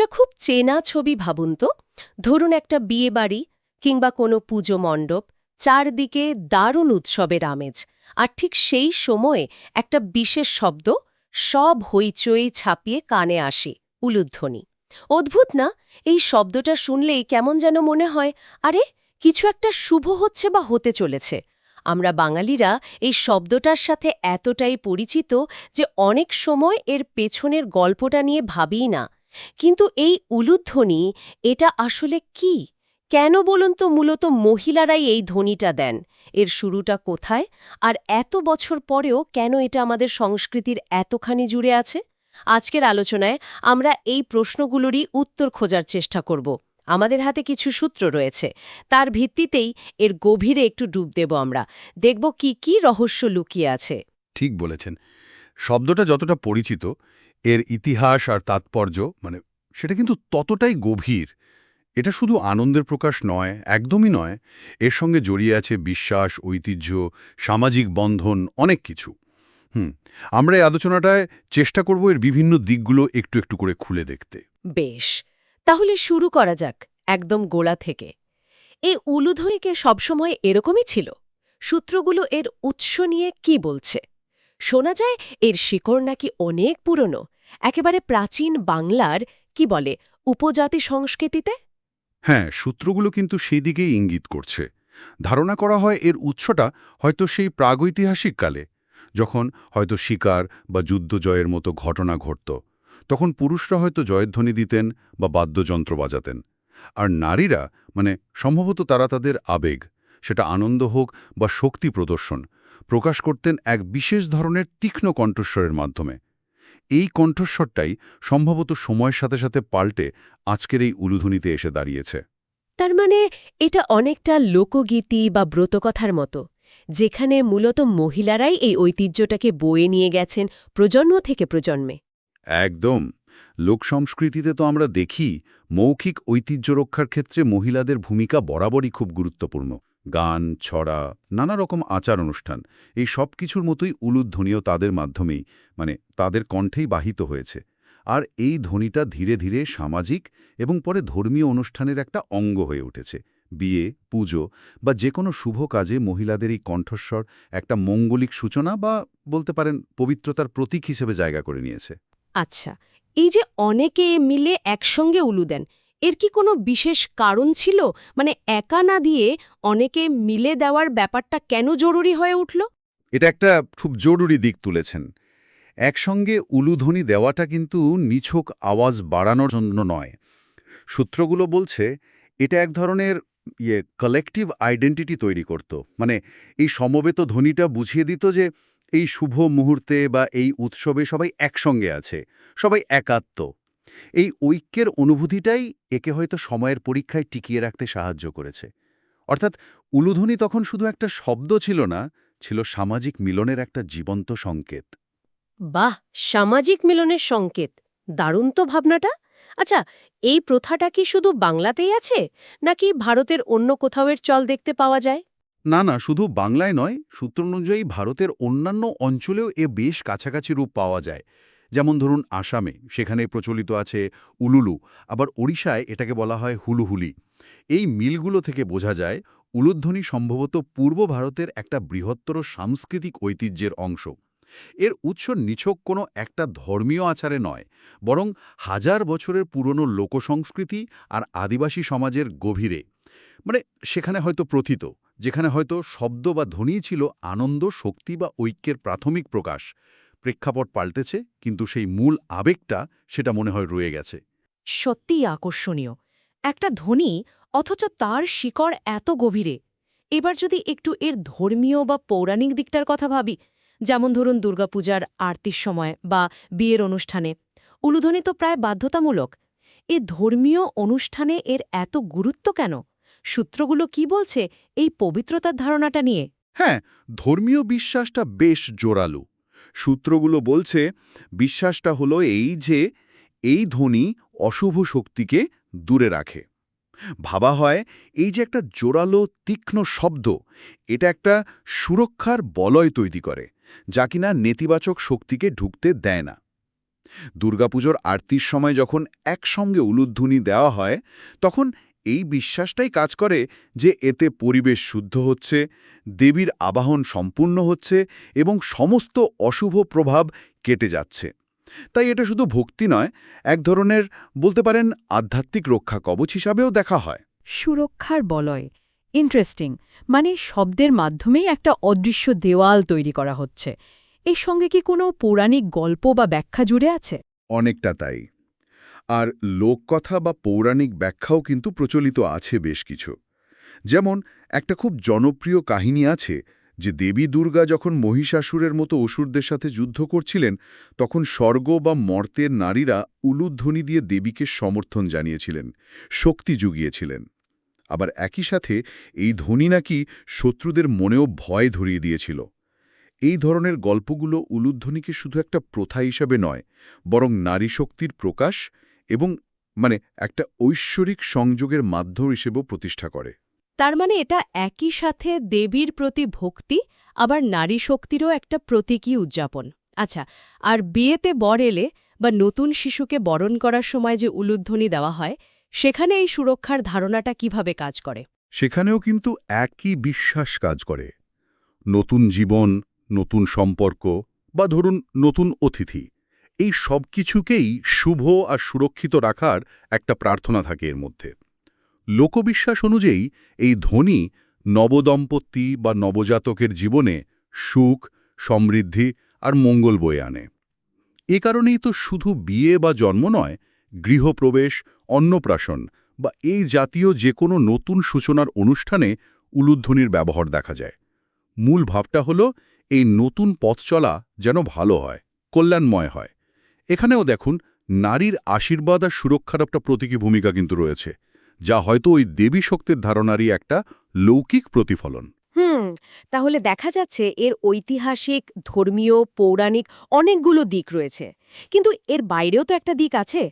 একটা খুব চেনা ছবি ভাবুন তো। ধরুন একটা বিয়ে বাড়ি কিংবা কোনো পুজো মণ্ডপ, চারদিকে দারুণ উৎসবের আমেজ। আর ঠিক সেই সময়ে একটা বিশেষ শব্দ, সব হইচই ছাপিয়ে কানে আসে, উলুধ্বনি। অদ্ভুত না? এই শব্দটা শুনলেই কেমন যেন মনে হয়, আরে, কিছু একটা শুভ হচ্ছে বা হতে চলেছে। আমরা বাঙালিরা এই শব্দটার সাথে এতটাই পরিচিত যে অনেক সময় এর পেছনের গল্পটা নিয়ে ভাবিই না। কিন্তু এই উলুধ্বনি, এটা আসলে কি? কেন বলুন তো মূলত মহিলারাই এই ধ্বনিটা দেন? এর শুরুটা কোথায়? আর এত বছর পরেও কেন এটা আমাদের সংস্কৃতির এতখানি জুড়ে আছে? আজকের আলোচনায় আমরা এই প্রশ্নগুলোরই উত্তর খোঁজার চেষ্টা করব। আমাদের হাতে কিছু সূত্র রয়েছে। তার ভিত্তিতেই এর গভীরে একটু ডুব দেব আমরা। দেখব কি কি রহস্য লুকিয়ে আছে। ঠিক বলেছেন। শব্দটা যতটা পরিচিত এর ইতিহাস আর তাৎপর্য মানে সেটা কিন্তু ততটাই গভীর। এটা শুধু আনন্দের প্রকাশ নয়, একদমই নয়, এর সঙ্গে জড়িয়ে আছে বিশ্বাস, ঐতিহ্য, সামাজিক বন্ধন, অনেক কিছু। হুম, আমরা এই আলোচনাটায় চেষ্টা করব এর বিভিন্ন দিকগুলো একটু একটু করে খুলে দেখতে। বেশ, তাহলে শুরু করা যাক একদম গোলা থেকে। এই উলুধ্বনিকে সবসময় এরকমই ছিল? সূত্রগুলো এর উৎস নিয়ে কি বলছে? শোনা যায় এর শিকড় নাকি অনেক পুরনো। একেবারে প্রাচীন বাংলার, কি বলে, উপজাতি সংস্কৃতিতে? হ্যাঁ সূত্রগুলো কিন্তু সেই দিকেই ইঙ্গিত করছে। ধারণা করা হয় এর উৎসটা হয়তো সেই প্রাগৈতিহাসিক কালে, যখন হয়তো শিকার বা যুদ্ধ জয়ের মতো ঘটনা ঘটত, তখন পুরুষরা হয়তো জয়ধ্বনি দিতেন বা বাদ্যযন্ত্র বাজাতেন। আর নারীরা মানে সম্ভবত তারা তাদের আবেগ সেটা আনন্দ হোক বা শক্তি প্রদর্শন প্রকাশ করতেন এক বিশেষ ধরনের তীক্ষ্ণ কণ্ঠস্বরের মাধ্যমে। এই কণ্ঠস্বরটাই সম্ভবত সময়ের সাথে সাথে পাল্টে আজকের এই উলুধুনিতে এসে দাঁড়িয়েছে। তার মানে এটা অনেকটা লোকগীতি বা ব্রতকথার মতো যেখানে মূলত মহিলারাই এই ঐতিহ্যটাকে বয়ে নিয়ে গেছেন প্রজন্ম থেকে প্রজন্মে। একদম। লোকসংস্কৃতিতে তো আমরা দেখি মৌখিক ঐতিহ্য রক্ষার ক্ষেত্রে মহিলাদের ভূমিকা বরাবরই খুব গুরুত্বপূর্ণ। গান, ছড়া, নানা রকম আচার অনুষ্ঠান। এই সব কিছুর মতোই উলুধ্বনিও তাদের মাধ্যমেই মানে তাদের কণ্ঠেই বাহিত হয়েছে। আর এই ধ্বনিটা ধীরে ধীরে সামাজিক এবং পরে ধর্মীয় অনুষ্ঠানের একটা অঙ্গ হয়ে উঠেছে। বিয়ে, পুজো বা যে কোনো শুভ কাজে মহিলাদের এই কণ্ঠস্বর একটা মঙ্গলিক সূচনা বা বলতে পারেন পবিত্রতার প্রতীক হিসেবে জায়গা করে নিয়েছে। আচ্ছা এই যে অনেকে মিলে একসঙ্গে উলু দেন এর কি কোনো বিশেষ কারণ ছিল? মানে একা না দিয়ে অনেকে মিলে দেওয়ার ব্যাপারটা কেন জরুরি হয়ে উঠল? এটা একটা খুব জরুরি দিক তুলেছেন। একসঙ্গে উলুধ্বনি দেওয়াটা কিন্তু নিছক আওয়াজ বাড়ানোর জন্য নয়। সূত্রগুলো বলছে, এটা এক ধরনের ইয়ে কালেকটিভ আইডেন্টিটি তৈরি করত। মানে এই সমবেত ধ্বনিটা বুঝিয়ে দিত যে এই শুভ মুহূর্তে বা এই উৎসবে সবাই একসঙ্গে আছে, সবাই একাত্ম। এই ঐক্যের অনুভূতিটাই একে হয়তো সময়ের পরীক্ষায় টিকিয়ে রাখতে সাহায্য করেছে। অর্থাৎ উলুধ্বনি তখন শুধু একটা শব্দ ছিল না ছিল সামাজিক মিলনের একটা জীবন্ত সংকেত। বাহ! সামাজিক মিলনের সংকেত। দারুণ তো ভাবনাটা। আচ্ছা এই প্রথাটা কি শুধু বাংলাতেই আছে নাকি ভারতের অন্য কোথাও এর চল দেখতে পাওয়া যায়? না না শুধু বাংলায় নয় সূত্র অনুযায়ী ভারতের অন্যান্য অঞ্চলেও এ বেশ কাছাকাছি রূপ পাওয়া যায়। যেমন ধরুন আসামে, সেখানে প্রচলিত আছে উলুলু, আবার ওড়িশায় এটাকে বলা হয় হুলুহুলি। এই মিলগুলো থেকে বোঝা যায়, উলুধ্বনি সম্ভবত পূর্ব ভারতের একটা বৃহত্তর সাংস্কৃতিক ঐতিহ্যের অংশ। এর উৎস নিছক কোনো একটা ধর্মীয় আচারে নয়, বরং হাজার বছরের পুরনো লোকসংস্কৃতি আর আদিবাসী সমাজের গভীরে। মানে সেখানে হয়তো প্রথিত, যেখানে হয়তো শব্দ বা ধ্বনি ছিল আনন্দ, শক্তি বা ঐক্যের প্রাথমিক প্রকাশ। প্রেক্ষাপট পাল্টেছে কিন্তু সেই মূল আবেগটা সেটা মনে হয় রয়ে গেছে। সত্যিই আকর্ষণীয়। একটা ধ্বনি অথচ তার শিকড় এত গভীরে। এবার যদি একটু এর ধর্মীয় বা পৌরাণিক দিকটার কথা ভাবি যেমন ধরুন দুর্গাপূজার আরতির সময় বা বিয়ের অনুষ্ঠানে উলুধ্বনি তো প্রায় বাধ্যতামূলক। এ ধর্মীয় অনুষ্ঠানে এর এত গুরুত্ব কেন? সূত্রগুলো কি বলছে এই পবিত্রতার ধারণাটা নিয়ে? হ্যাঁ ধর্মীয় বিশ্বাসটা বেশ জোরালো। সূত্রগুলো বলছে, বিশ্বাসটা হলো এই যে, এই ধ্বনি অশুভ শক্তিকে দূরে রাখে। ভাবা হয়, এই যে একটা জোরালো, তীক্ষ্ণ শব্দ, এটা একটা সুরক্ষার বলয় তৈরি করে, যা কিনা নেতিবাচক শক্তিকে ঢুকতে দেয় না। দুর্গাপুজোর আরতির সময় যখন একসঙ্গে উলুধ্বনি দেওয়া হয়, তখন এই বিশ্বাসটাই কাজ করে যে এতে পরিবেশ শুদ্ধ হচ্ছে দেবীর আবাহন সম্পূর্ণ হচ্ছে এবং সমস্ত অশুভ প্রভাব কেটে যাচ্ছে। তাই এটা শুধু ভক্তি নয় এক ধরনের বলতে পারেন আধ্যাত্মিক রক্ষা কবচ হিসাবেও দেখা হয়। সুরক্ষার বলয় ইন্টারেস্টিং মানে শব্দের মাধ্যমেই একটা অদৃশ্য দেওয়াল তৈরি করা হচ্ছে। এর সঙ্গে কি কোনো পৌরাণিক গল্প বা ব্যাখ্যা জুড়ে আছে? অনেকটা তাই। আর লোককথা বা পৌরাণিক ব্যাখ্যাও কিন্তু প্রচলিত আছে বেশ কিছু। যেমন, একটা খুব জনপ্রিয় কাহিনী আছে যে দেবী দুর্গা যখন মহিষাসুরের মতো অসুরদের সাথে যুদ্ধ করছিলেন, তখন স্বর্গ বা মর্তের নারীরা উলুধ্বনি দিয়ে দেবীকে সমর্থন জানিয়েছিলেন, শক্তি জুগিয়েছিলেন। আবার একই সাথে এই ধ্বনি নাকি শত্রুদের মনেও ভয় ধরিয়ে দিয়েছিল। এই ধরনের গল্পগুলো উলুধ্বনিকে শুধু একটা প্রথা হিসাবে নয়, বরং নারী শক্তির প্রকাশ এবং মানে একটা ঐশ্বরিক সংযোগের মাধ্যম হিসেবেও প্রতিষ্ঠা করে। তার মানে এটা একই সাথে দেবীর প্রতি ভক্তি আবার নারী শক্তিরও একটা প্রতীকী উদযাপন। আচ্ছা আর বিয়েতে বর এলে বা নতুন শিশুকে বরণ করার সময় যে উলুধ্বনি দেওয়া হয় সেখানে এই সুরক্ষার ধারণাটা কীভাবে কাজ করে? সেখানেও কিন্তু একই বিশ্বাস কাজ করে। নতুন জীবন নতুন সম্পর্ক বা ধরুন নতুন অতিথি। এই সব কিছুকেই শুভ আর সুরক্ষিত রাখার একটা প্রার্থনা থাকে এর মধ্যে। লোকবিশ্বাস অনুযায়ী এই ধ্বনি নবদম্পতি বা নবজাতকের জীবনে সুখ, সমৃদ্ধি আর মঙ্গল বয়ে আনে। এ কারণেই তো শুধু বিয়ে বা জন্ম নয়, গৃহপ্রবেশ, অন্নপ্রাশন বা এই জাতীয় যে কোনো নতুন সূচনার অনুষ্ঠানে উলুধ্বনির ব্যবহার দেখা যায়। মূল ভাবটা হল এই নতুন পথ চলা যেন ভালো হয়, কল্যাণময় হয়। এখানেও দেখুন, নারীর আশীর্বাদ আর সুরক্ষার একটা প্রতীকী ভূমিকা কিন্তু রয়েছে, যা হয়তো ওই দেবী শক্তির ধারণারই একটা লৌকিক প্রতিফলন। হুম, তাহলে দেখা যাচ্ছে এর ঐতিহাসিক, ধর্মীয়, পৌরাণিক অনেকগুলো দিক রয়েছে। কিন্তু এর বাইরেও তো একটা দিক আছে।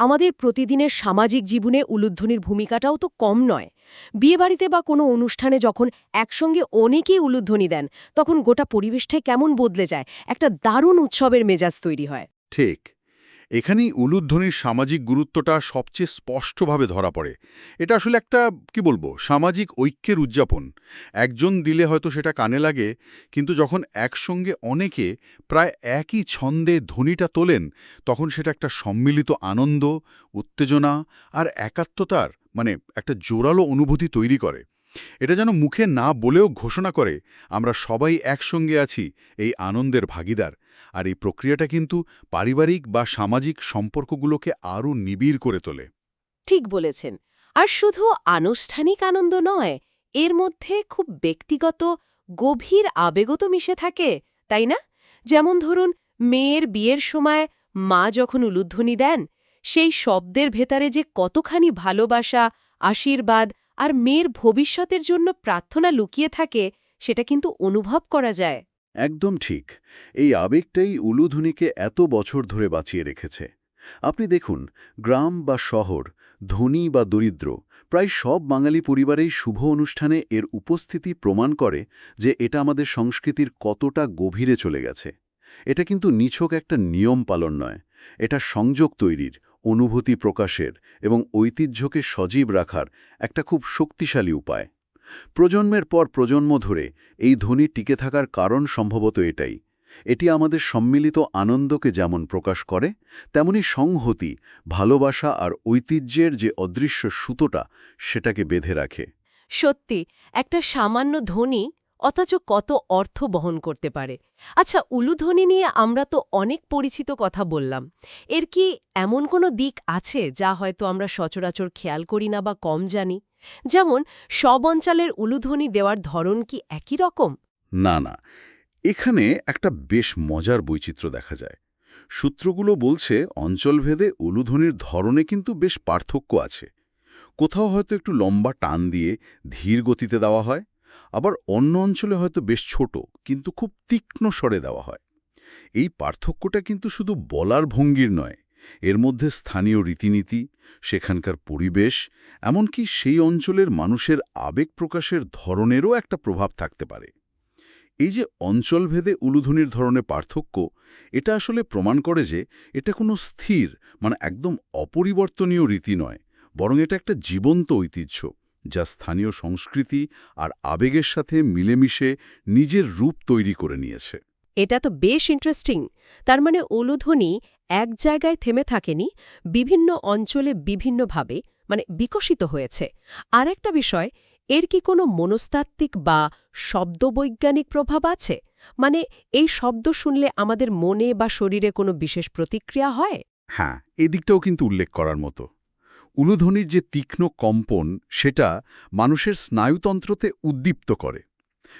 আমাদের প্রতিদিনের সামাজিক জীবনে উলুধ্বনির ভূমিকাটাও তো কম নয়। বিয়েবাড়িতে বা কোনো অনুষ্ঠানে যখন একসঙ্গে অনেকেই উলুধ্বনি দেন, তখন গোটা পরিবেশটাই কেমন বদলে যায়, একটা দারুণ উৎসবের মেজাজ তৈরি হয়। ঠিক। এখানেই উলুধ্বনির সামাজিক গুরুত্বটা সবচেয়ে স্পষ্টভাবে ধরা পড়ে। এটা আসলে একটা, কি বলব, সামাজিক ঐক্যের উদযাপন। একজন দিলে হয়তো সেটা কানে লাগে, কিন্তু যখন একসঙ্গে অনেকে প্রায় একই ছন্দে ধ্বনিটা তোলেন, তখন সেটা একটা সম্মিলিত আনন্দ, উত্তেজনা আর একাত্মতার মানে একটা জোরালো অনুভূতি তৈরি করে। এটা যেন মুখে না বলেও ঘোষণা করে, আমরা সবাই একসঙ্গে আছি এই আনন্দের ভাগিদার, আর এই প্রক্রিয়াটা কিন্তু পারিবারিক বা সামাজিক সম্পর্কগুলোকে আরও নিবিড় করে তোলে। ঠিক বলেছেন। আর শুধু আনুষ্ঠানিক আনন্দ নয়, এর মধ্যে খুব ব্যক্তিগত, গভীর আবেগত মিশে থাকে, তাই না? যেমন ধরুন, মেয়ের বিয়ের সময় মা যখন উলুধ্বনি দেন, সেই শব্দের ভেতরে যে কতখানি ভালোবাসা, আশীর্বাদ আর মেয়ের ভবিষ্যতের জন্য প্রার্থনা লুকিয়ে থাকে, সেটা কিন্তু অনুভব করা যায়। একদম ঠিক। এই আবেগটাই উলুধুনিকে এত বছর ধরে বাঁচিয়ে রেখেছে। আপনি দেখুন, গ্রাম বা শহর, ধনী বা দরিদ্র, প্রায় সব বাঙালি পরিবারেই শুভ অনুষ্ঠানে এর উপস্থিতি প্রমাণ করে যে এটা আমাদের সংস্কৃতির কতটা গভীরে চলে গেছে। এটা কিন্তু নিছক একটা নিয়ম পালন নয়। এটা সংযোগ তৈরির অনুভূতি প্রকাশের এবং ঐতিহ্যকে সজীব রাখার একটা খুব শক্তিশালী উপায়। প্রজন্মের পর প্রজন্ম ধরে এই ধ্বনি টিকে থাকার কারণ সম্ভবত এটাই। এটি আমাদের সম্মিলিত আনন্দকে যেমন প্রকাশ করে, তেমনি সংহতি, ভালোবাসা আর ঐতিহ্যের যে অদৃশ্য সুতোটা, সেটাকে বেঁধে রাখে। সত্যি, একটা সামান্য ধ্বনি অথচ কত অর্থ বহন করতে পারে। আচ্ছা উলুধ্বনি নিয়ে আমরা তো অনেক পরিচিত কথা বললাম। এর কি এমন কোনো দিক আছে যা হয়তো আমরা সচরাচর খেয়াল করি না বা কম জানি? যেমন, সব অঞ্চলের উলুধ্বনি দেওয়ার ধরন কি একই রকম? না না। এখানে একটা বেশ মজার বৈচিত্র্য দেখা যায়। সূত্রগুলো বলছে অঞ্চলভেদে উলুধ্বনির ধরনে কিন্তু বেশ পার্থক্য আছে। কোথাও হয়তো একটু লম্বা টান দিয়ে ধীর গতিতে দেওয়া হয় আবার অন্য অঞ্চলে হয়তো বেশ ছোট, কিন্তু খুব তীক্ষ্ণ স্বরে দেওয়া হয়। এই পার্থক্যটা কিন্তু শুধু বলার ভঙ্গির নয়, এর মধ্যে স্থানীয় রীতিনীতি, সেখানকার পরিবেশ, এমনকি সেই অঞ্চলের মানুষের আবেগ প্রকাশের ধরনেরও একটা প্রভাব থাকতে পারে। এই যে অঞ্চলভেদে উলুধ্বনির ধরনের পার্থক্য, এটা আসলে প্রমাণ করে যে এটা কোনো স্থির মানে একদম অপরিবর্তনীয় রীতি নয়, বরং এটা একটা জীবন্ত ঐতিহ্য। যা স্থানীয় সংস্কৃতি আর আবেগের সাথে মিলেমিশে নিজের রূপ তৈরি করে নিয়েছে। এটা তো বেশ ইন্টারেস্টিং তার মানে উলুধ্বনি এক জায়গায় থেমে থাকেনি বিভিন্ন অঞ্চলে বিভিন্নভাবে মানে বিকশিত হয়েছে। আর একটা বিষয় এর কি কোনো মনস্তাত্ত্বিক বা শব্দবৈজ্ঞানিক প্রভাব আছে? মানে এই শব্দ শুনলে আমাদের মনে বা শরীরে কোনো বিশেষ প্রতিক্রিয়া হয়? হ্যাঁ এদিকটাও কিন্তু উল্লেখ করার মতো। উলুধ্বনির যে তীক্ষ্ণ কম্পন, সেটা মানুষের স্নায়ুতন্ত্রতে উদ্দীপ্ত করে।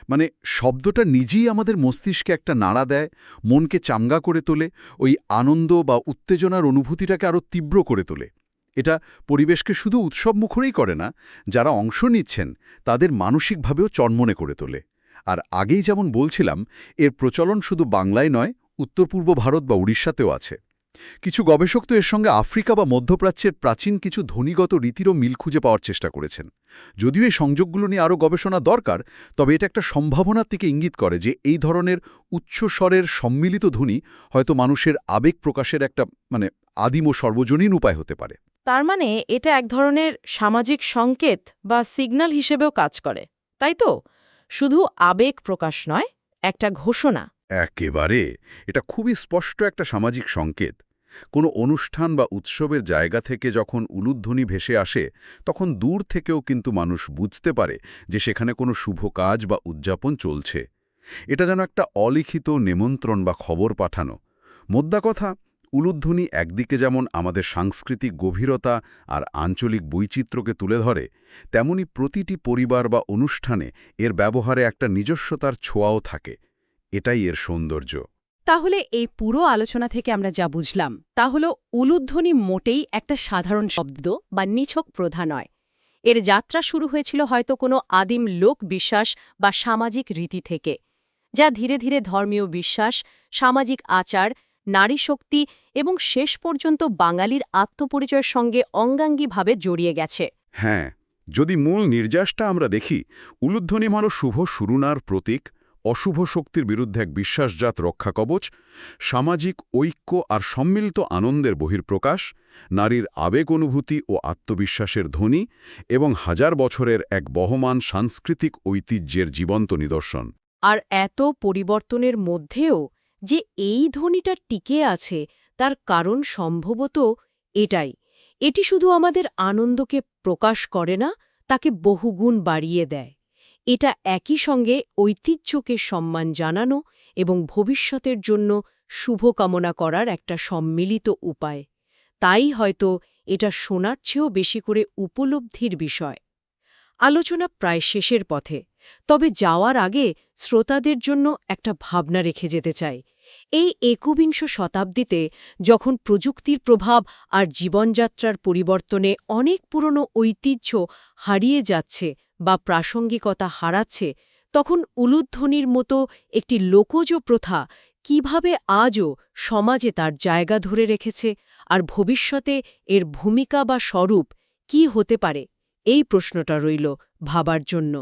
মানে শব্দটা নিজেই আমাদের মস্তিষ্কে একটা নাড়া দেয়, মনকে চাঙ্গা করে তোলে, ওই আনন্দ বা উত্তেজনার অনুভূতিটাকে আরও তীব্র করে তোলে। এটা পরিবেশকে শুধু উৎসবমুখরেই করে না, যারা অংশ নিচ্ছেন, তাদের মানসিকভাবেও চন্মনে করে তোলে। আর আগেই যেমন বলছিলাম, এর প্রচলন শুধু বাংলায় নয় উত্তর পূর্ব ভারত বা উড়িষ্যাতেও আছে। কিছু গবেষক তো এর সঙ্গে আফ্রিকা বা মধ্যপ্রাচ্যের প্রাচীন কিছু ধ্বনিগত রীতিরও মিল খুঁজে পাওয়ার চেষ্টা করেছেন। যদিও এই সংযোগগুলো নিয়ে আরও গবেষণা দরকার তবে এটা একটা সম্ভাবনার থেকে ইঙ্গিত করে যে এই ধরনের উচ্চস্বরের সম্মিলিত ধ্বনি হয়তো মানুষের আবেগ প্রকাশের একটা মানে আদিম ও সর্বজনীন উপায় হতে পারে। তার মানে এটা এক ধরনের সামাজিক সংকেত বা সিগন্যাল হিসেবেও কাজ করে তাই তো? শুধু আবেগ প্রকাশ নয় একটা ঘোষণা। একেবারে! এটা খুবই স্পষ্ট একটা সামাজিক সংকেত। কোনো অনুষ্ঠান বা উৎসবের জায়গা থেকে যখন উলুধ্বনি ভেসে আসে, তখন দূর থেকেও কিন্তু মানুষ বুঝতে পারে যে সেখানে কোনো শুভ কাজ বা উদযাপন চলছে। এটা যেন একটা অলিখিত নেমন্ত্রণ বা খবর পাঠানো। মোদ্দা কথা, উলুধ্বনি একদিকে যেমন আমাদের সাংস্কৃতিক গভীরতা আর আঞ্চলিক বৈচিত্র্যকে তুলে ধরে, তেমনি প্রতিটি পরিবার বা অনুষ্ঠানে এর ব্যবহারে একটা নিজস্বতার ছোঁয়াও থাকে। এটাই এর সৌন্দর্য। তাহলে এই পুরো আলোচনা থেকে আমরা যা বুঝলাম, তা হল উলুধ্বনি মোটেই একটা সাধারণ শব্দ বা নিছক প্রধা নয় এর যাত্রা শুরু হয়েছিল হয়তো কোনো আদিম লোক বিশ্বাস বা সামাজিক রীতি থেকে, যা ধীরে ধীরে ধর্মীয় বিশ্বাস, সামাজিক আচার, নারী শক্তি এবং শেষ পর্যন্ত বাঙালির আত্মপরিচয়ের সঙ্গে অঙ্গাঙ্গিভাবে জড়িয়ে গেছে। হ্যাঁ যদি মূল নির্যাসটা আমরা দেখি, উলুধ্বনি হল শুভ সুরুনার প্রতীক অশুভ শক্তির বিরুদ্ধে এক বিশ্বাসজাত রক্ষা কবচ, সামাজিক ঐক্য আর সম্মিলিত আনন্দের বহির্প্রকাশ নারীর আবেগ অনুভূতি ও আত্মবিশ্বাসের ধ্বনি এবং হাজার বছরের এক বহমান সাংস্কৃতিক ঐতিহ্যের জীবন্ত নিদর্শন। আর এত পরিবর্তনের মধ্যেও যে এই ধ্বনিটা টিকে আছে, তার কারণ সম্ভবত এটাই। এটি শুধু আমাদের আনন্দকে প্রকাশ করে না, তাকে বহুগুণ বাড়িয়ে দেয়। এটা একই সঙ্গে ঐতিহ্যকে সম্মান জানানো এবং ভবিষ্যতের জন্য শুভকামনা করার একটা সম্মিলিত উপায়। তাই হয়তো এটা শোনার চেয়েও বেশি করে উপলব্ধির বিষয়। আলোচনা প্রায় শেষের পথে, তবে যাওয়ার আগে শ্রোতাদের জন্য একটা ভাবনা রেখে যেতে চাই। এই একবিংশ শতাব্দীতে যখন প্রযুক্তির প্রভাব আর জীবনযাত্রার পরিবর্তনে অনেক পুরনো ঐতিহ্য হারিয়ে যাচ্ছে বা প্রাসঙ্গিকতা হারাচ্ছে, তখন উলুধ্বনির মতো একটি লোকজ প্রথা কীভাবে আজও সমাজে তার জায়গা ধরে রেখেছে আর ভবিষ্যতে এর ভূমিকা বা স্বরূপ কি হতে পারে? এই প্রশ্নটা রইল ভাবার জন্য।